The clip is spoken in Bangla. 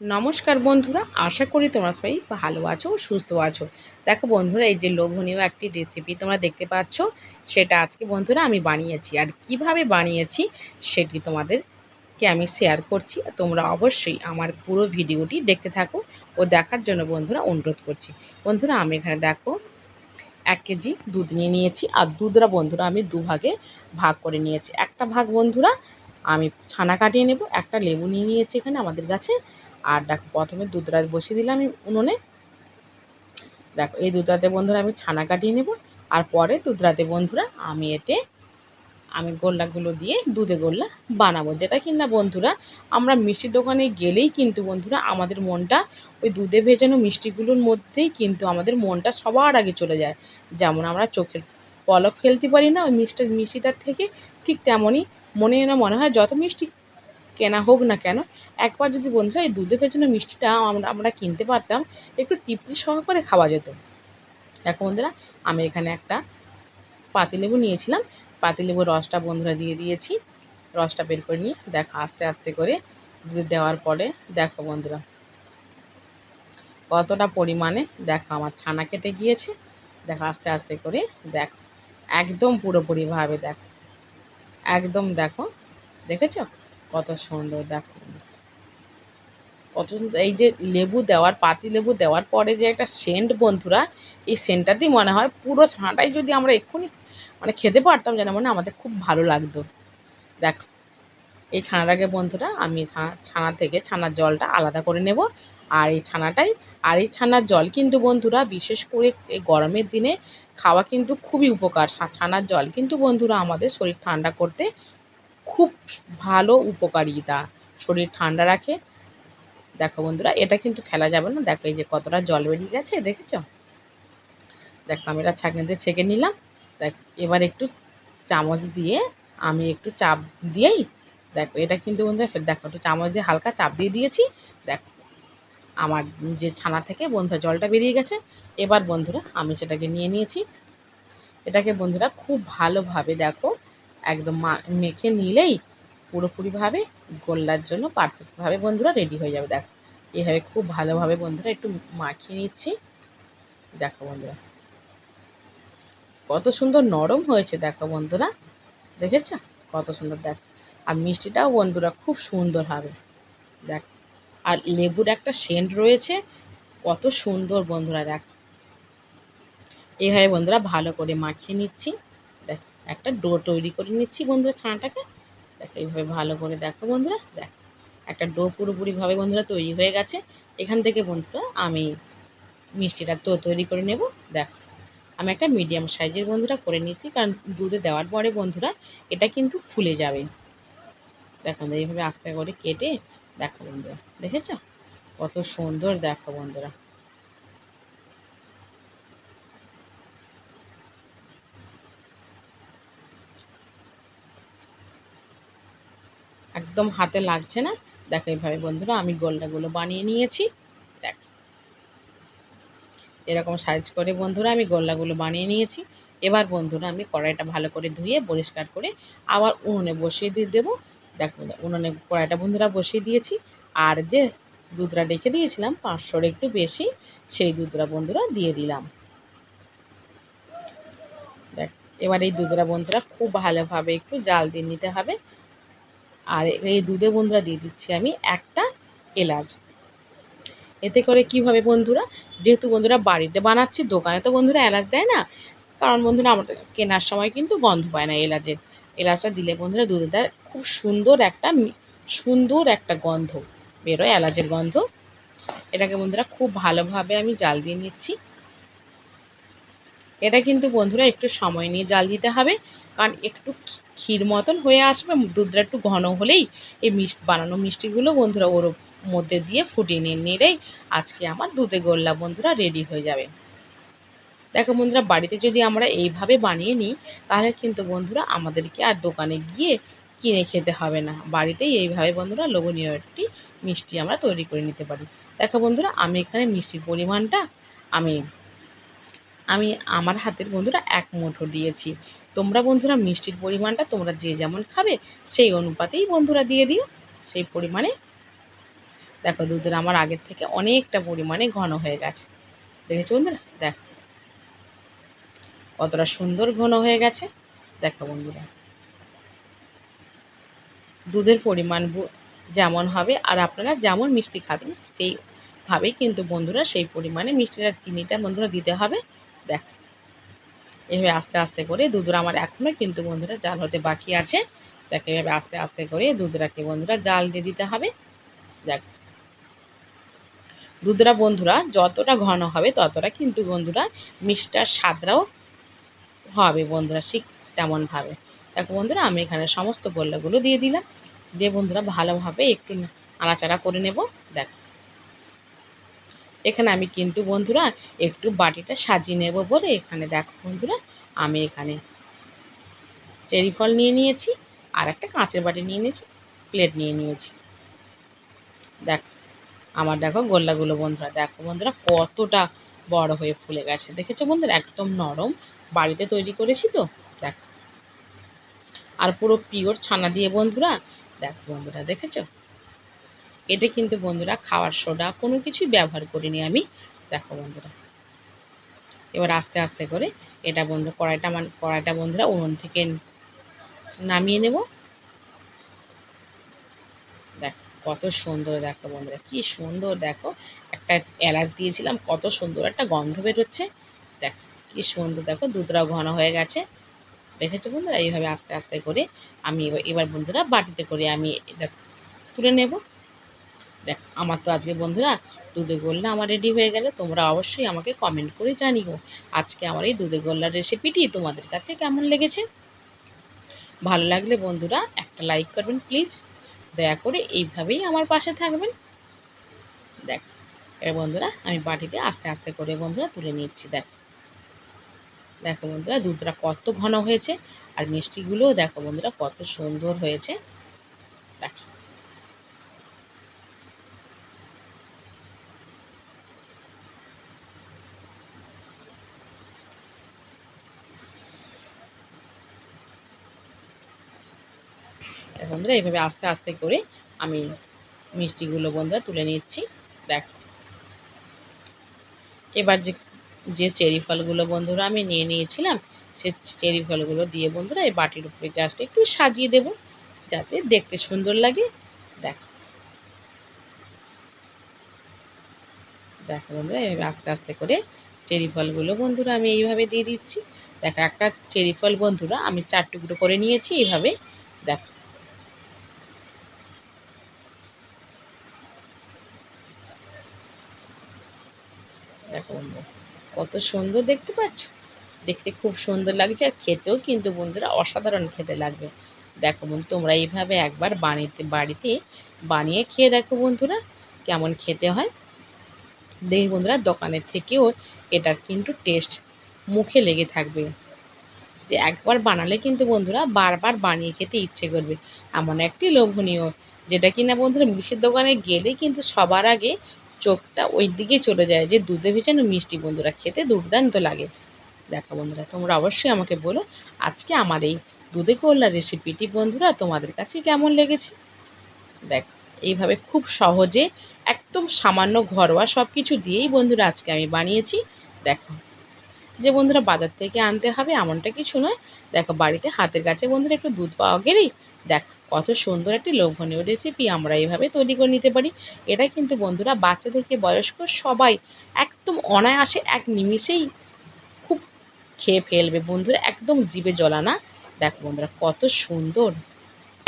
নমস্কার বন্ধুরা, আশা করি তোমরা সবাই ভালো আছো, সুস্থ আছো। দেখো বন্ধুরা, এই যে লোভনীয় একটি রেসিপি তোমরা দেখতে পাচ্ছ, সেটা আজকে বন্ধুরা আমি বানিয়েছি। আর কীভাবে বানিয়েছি, সেটি তোমাদেরকে আমি শেয়ার করছি। তোমরা অবশ্যই আমার পুরো ভিডিওটি দেখতে থাকো ও দেখার জন্য বন্ধুরা অনুরোধ করছি। বন্ধুরা, আমি এখানে দেখো, এক কেজি দুধ নিয়ে নিয়েছি। আর দুধরা বন্ধুরা আমি দুভাগে ভাগ করে নিয়েছি। একটা ভাগ বন্ধুরা, আমি ছানা কাটিয়ে নেব, একটা লেবু নিয়ে নিয়েছি এখানে আমাদের কাছে আর দেখো, প্রথমে দুধটা বসিয়ে দিলাম উনুনে। দেখো, এই দুধটাতে বন্ধুরা আমি ছানা কাটিয়ে নেব, আর পরে দুধরাতে বন্ধুরা আমি এতে আমি গোল্লাগুলো দিয়ে দুধে গোল্লা বানাবো। যেটা কিনা বন্ধুরা, আমরা মিষ্টির দোকানে গেলেই কিন্তু বন্ধুরা আমাদের মনটা, ওই দুধে ভেজানো মিষ্টিগুলোর মধ্যেই কিন্তু আমাদের মনটা সবার আগে চলে যায়। যেমন আমরা চোখের পলক ফেলতে পারি না, ওই মিষ্টি, মিষ্টিটার থেকে ঠিক তেমনই মনে না মনে হয় যত মিষ্টি কেনা হোক না কেন, একবার যদি বন্ধুরা এই দুধে পেছনে মিষ্টিটা আমরা আমরা কিনতে পারতাম, একটু তৃপ্তি সহকারে খাওয়া যেত। দেখো বন্ধুরা, আমি এখানে একটা পাতিলেবু নিয়েছিলাম। পাতিলেবুর রসটা বন্ধুরা দিয়ে দিয়েছি। রসটা বের করে নিয়ে দেখো আস্তে আস্তে করে দুধ দেওয়ার পরে দেখো বন্ধুরা, কতটা পরিমাণে দেখো আমার ছানা কেটে গিয়েছে। দেখো আস্তে আস্তে করে দেখো, একদম পুরোপুরিভাবে দেখো, একদম দেখো, দেখেছ? কত সুন্দর, দেখো। কত এই যে লেবু দেওয়ার, পাতি লেবু দেওয়ার পরে যে একটা সেন্ট বন্ধুরা, এই সেন্টটাতেই মনে হয় পুরো ছানাটাই যদি আমরা এক্ষুনি মানে খেতে পারতাম যেন মনে আমাদের খুব ভালো লাগতো। দেখো, এই ছানাটাকে বন্ধুরা, আমি ছানা থেকে ছানার জলটা আলাদা করে নেব। আর এই ছানাটাই, আর এই ছানার জল কিন্তু বন্ধুরা, বিশেষ করে এই গরমের দিনে খাওয়া কিন্তু খুবই উপকার। ছানার জল কিন্তু বন্ধুরা আমাদের শরীর ঠান্ডা করতে খুব ভালো উপকারিতা শরীর ঠান্ডা রাখে। দেখো বন্ধুরা, এটা কিন্তু ফেলা যাবে না। দেখো এই যে কতটা জল বেরিয়ে গেছে, দেখেছ? দেখো আমি এটা ছাঁকনিতে ছেঁকে নিলাম। দেখ, এবার একটু চামচ দিয়ে আমি একটু চাপ দিয়েই দেখো, এটা কিন্তু বন্ধুরা দেখো একটু চামচ দিয়ে হালকা চাপ দিয়ে দিয়েছি। দেখো, আমার যে ছানা থেকে বন্ধুরা জলটা বেরিয়ে গেছে। এবার বন্ধুরা আমি সেটাকে নিয়ে নিয়েছি। এটাকে বন্ধুরা খুব ভালোভাবে দেখো একদম মেখে নিলেই পুরোপুরিভাবে গোল্লার জন্য পারফেক্টভাবে বন্ধুরা রেডি হয়ে যাবে। দেখো, এভাবে খুব ভালোভাবে বন্ধুরা একটু মাখিয়ে নিচ্ছি। দেখো বন্ধুরা, কত সুন্দর নরম হয়েছে, দেখো বন্ধুরা। দেখেছ? কত সুন্দর, দেখো। আর মিষ্টিটাও বন্ধুরা খুব সুন্দর হবে। দেখ, আর লেবুর একটা সেন্ট রয়েছে, কত সুন্দর বন্ধুরা, দেখ। এইভাবে বন্ধুরা ভালো করে মাখিয়ে নিচ্ছি। একটা ডো তৈরি করে নিচ্ছি বন্ধুরা ছানাটাকে। দেখো, এইভাবে ভালো করে দেখো বন্ধুরা, দেখো। একটা ডো পুরোপুরিভাবে বন্ধুরা তৈরি হয়ে গেছে। এখান থেকে বন্ধুরা আমি মিষ্টিটা তো তৈরি করে নেব, দেখো। আমি একটা মিডিয়াম সাইজের বন্ধুরা করে নিচ্ছি, কারণ দুধে দেওয়ার পরে বন্ধুরা এটা কিন্তু ফুলে যাবে। দেখো এইভাবে আস্তে করে কেটে, দেখো বন্ধুরা, দেখেছ? কত সুন্দর, দেখো বন্ধুরা। একদম হাতে লাগছে না। দেখো এইভাবে বন্ধুরা, আমি গোল্লাগুলো বানিয়ে নিয়েছি। দেখ। এরকম সাইজ করে বন্ধুরা, আমি গোল্লাগুলো বানিয়ে নিয়েছি। এবার বন্ধুরা, আমি কড়াইটা ভালো করে ধুয়ে পরিষ্কার করে আবার উনুনে বসিয়ে দিয়ে দেবো। দেখো উনুনে কড়াইটা বন্ধুরা বসিয়ে দিয়েছি। আর যে দুধটা রেখে দিয়েছিলাম, পাঁচশোর একটু বেশি, সেই দুধটা বন্ধুরা দিয়ে দিলাম। দেখ, এবার এই দুধটা বন্ধুরা খুব ভালোভাবে একটু জাল দিয়ে নিতে হবে। আর এই দুধে বন্ধুরা দিয়ে দিচ্ছি আমি একটা এলাচ। এতে করে কীভাবে বন্ধুরা? যেহেতু বন্ধুরা বাড়িতে বানাচ্ছি, দোকানে তো বন্ধুরা এলাচ দেয় না। কারণ বন্ধুরা আমাদের কেনার সময় কিন্তু গন্ধ পায় না এলাচের। এলাচটা দিলে বন্ধুরা দুধে দেয় খুব সুন্দর একটা সুন্দর একটা গন্ধ বেরোয়, এলাচের গন্ধ। এটাকে বন্ধুরা খুব ভালোভাবে আমি জাল দিয়ে নিচ্ছি। এটা কিন্তু বন্ধুরা একটু সময় নিয়ে জাল দিতে হবে, কারণ একটু ক্ষীর মতন হয়ে আসবে, দুধটা একটু ঘন হলেই এই মিষ্টি, বানানো মিষ্টিগুলো বন্ধুরা ওর মধ্যে দিয়ে ফুটিয়ে নিয়ে নিলেই আজকে আমার দুধে গোল্লা বন্ধুরা রেডি হয়ে যাবে। দেখো বন্ধুরা, বাড়িতে যদি আমরা এইভাবে বানিয়ে নিই, তাহলে কিন্তু বন্ধুরা আমাদেরকে আর দোকানে গিয়ে কিনে খেতে হবে না। বাড়িতেই এইভাবে বন্ধুরা লোভনীয় একটি মিষ্টি আমরা তৈরি করে নিতে পারি। দেখো বন্ধুরা, আমি এখানে মিষ্টির পরিমাণটা আমি আমি আমার হাতের বন্ধুরা এক মুঠো দিয়েছি। তোমরা বন্ধুরা মিষ্টির পরিমাণটা তোমরা যে যেমন খাবে সেই অনুপাতেই বন্ধুরা দিয়ে দিও। সেই পরিমাণে দেখো দুধের আমার আগের থেকে অনেকটা পরিমাণে ঘন হয়ে গেছে। দেখেছ বন্ধুরা? দেখো। কতটা সুন্দর ঘন হয়ে গেছে। দেখো বন্ধুরা। দুধের পরিমাণ যেমন হবে আর আপনারা যেমন মিষ্টি খাবেন সেইভাবেই কিন্তু বন্ধুরা সেই পরিমাণে মিষ্টিটা, চিনিটা বন্ধুরা দিতে হবে। এভাবে আস্তে আস্তে করে দুধরা আমার এখনও কিন্তু বন্ধুরা জাল হতে বাকি আছে। দেখ, এভাবে আস্তে আস্তে করে দুধরাকে বন্ধুরা জাল দিয়ে দিতে হবে। দেখ। দুধরা বন্ধুরা যতটা ঘন হবে ততটা কিন্তু বন্ধুরা মিষ্টার স্বাদটাও হবে বন্ধুরা ঠিক তেমনভাবে। দেখো বন্ধুরা, আমি এখানে সমস্ত গোল্লাগুলো দিয়ে দিলাম। দিয়ে বন্ধুরা ভালোভাবে একটু নাড়াচাড়া করে নেব। দেখ। এখানে আমি কিন্তু বন্ধুরা একটু বাটিটা সাজিয়ে নেব বলে এখানে দেখো বন্ধুরা, আমি এখানে চেরি ফল নিয়ে নিয়েছি আর একটা কাঁচের বাটি নিয়ে নিয়েছি, প্লেট নিয়ে নিয়েছি। দেখো, আমার দেখো গোল্লাগুলো বন্ধুরা, দেখো বন্ধুরা কতটা বড় হয়ে ফুলে গেছে। দেখেছ বন্ধুরা, একদম নরম, বাড়িতে তৈরি করেছি তো, দেখো। আর পুরো পিওর ছানা দিয়ে বন্ধুরা, দেখো বন্ধুরা, দেখেছ? এটা কিন্তু বন্ধুরা খাওয়ার সোডা, কোনো কিছুই ব্যবহার করিনি আমি। দেখো বন্ধুরা। এবার আস্তে আস্তে করে এটা বন্ধু কড়াইটা মানে কড়াইটা বন্ধুরা উনুন থেকে নামিয়ে নেব। দেখো, কত সুন্দর দেখো বন্ধুরা, কি সুন্দর দেখো। একটা এলাচ দিয়েছিলাম, কত সুন্দর একটা গন্ধ বেরোচ্ছে। দেখো, কি সুন্দর দেখো দুধটাও ঘন হয়ে গেছে। দেখেছ বন্ধুরা? এইভাবে আস্তে আস্তে করে আমি এবার বন্ধুরা বাটিতে করে আমি এটা তুলে নেব। দেখ, আমার তো আজকে বন্ধুরা দুধে গোল্লা আমার রেডি হয়ে গেলে, তোমরা অবশ্যই আমাকে কমেন্ট করে জানিও। আজকে আমার এই দুধে গোল্লার রেসিপিটি তোমাদের কাছে কেমন লেগেছে? ভালো লাগলে বন্ধুরা একটা লাইক করবেন প্লিজ দয়া করে এইভাবেই আমার পাশে থাকবেন। দেখ, এ বন্ধুরা আমি বাটিতে আস্তে আস্তে করে বন্ধুরা তুলে নিচ্ছি, দেখ। দেখো বন্ধুরা দুধটা কত ঘন হয়েছে, আর মিষ্টিগুলোও দেখো বন্ধুরা কত সুন্দর হয়েছে দেখো বন্ধুরা এইভাবে আস্তে আস্তে করে আমি মিষ্টিগুলো বন্ধুরা তুলে নিচ্ছি। দেখো। এবার যে যে চেরি ফলগুলো বন্ধুরা আমি নিয়ে নিয়েছিলাম, সে চেরি ফলগুলো দিয়ে বন্ধুরা এই বাটির উপরে জাস্ট একটু সাজিয়ে দেব, যাতে দেখতে সুন্দর লাগে। দেখো। দেখো বন্ধুরা এইভাবে আস্তে আস্তে করে চেরি ফলগুলো বন্ধুরা আমি এইভাবে দিয়ে দিচ্ছি। দেখো, একটা চেরি ফল বন্ধুরা আমি চার টুকরো করে নিয়েছি এইভাবে। দেখো। দেখো বন্ধু কত সুন্দর দেখতে পাচ্ছ? দেখতে খুব সুন্দর লাগছে আর খেতেও কিন্তু বন্ধুরা অসাধারণ খেতে লাগবে। দেখো বন্ধু, তোমরা এইভাবে একবার বানিতে, বাড়িতে বানিয়ে খেয়ে দেখো বন্ধুরা, কেমন খেতে হয়। দেখি বন্ধুরা, দোকানের থেকেও এটার কিন্তু টেস্ট মুখে লেগে থাকবে। যে একবার বানালে কিন্তু বন্ধুরা বারবার বানিয়ে খেতে ইচ্ছে করবে। এমন একটি লোভনীয়, যেটা কিনা বন্ধুরা মিষ্টির দোকানে গেলে কিন্তু সবার আগে চোখটা ওই দিকে চলে যায় যে দুধে ভেজানো মিষ্টি বন্ধুরা, খেতে দুর্দান্ত লাগে। দেখো বন্ধুরা, তোমরা অবশ্যই আমাকে বলো আজকে আমার এই দুধে করলা রেসিপিটি বন্ধুরা তোমাদের কাছে কেমন লেগেছে? দেখো, এইভাবে খুব সহজে একদম সামান্য ঘরোয়া সব কিছু দিয়েই বন্ধুরা আজকে আমি বানিয়েছি। দেখো, যে বন্ধুরা বাজার থেকে আনতে হবে এমনটা কিছু নয়। দেখো, বাড়িতে হাতের কাছে বন্ধুরা একটু দুধ পাওয়া গেলেই দেখো, কত সুন্দর একটি লোভনীয় রেসিপি আমরা এইভাবে তৈরি করে নিতে পারি। এটা কিন্তু বন্ধুরা বাচ্চা থেকে বয়স্ক সবাই একদম অনায়াসে এক নিমিষেই খুব খেয়ে ফেলবে। বন্ধুরা একদম জিভে না দেখো বন্ধুরা কত সুন্দর।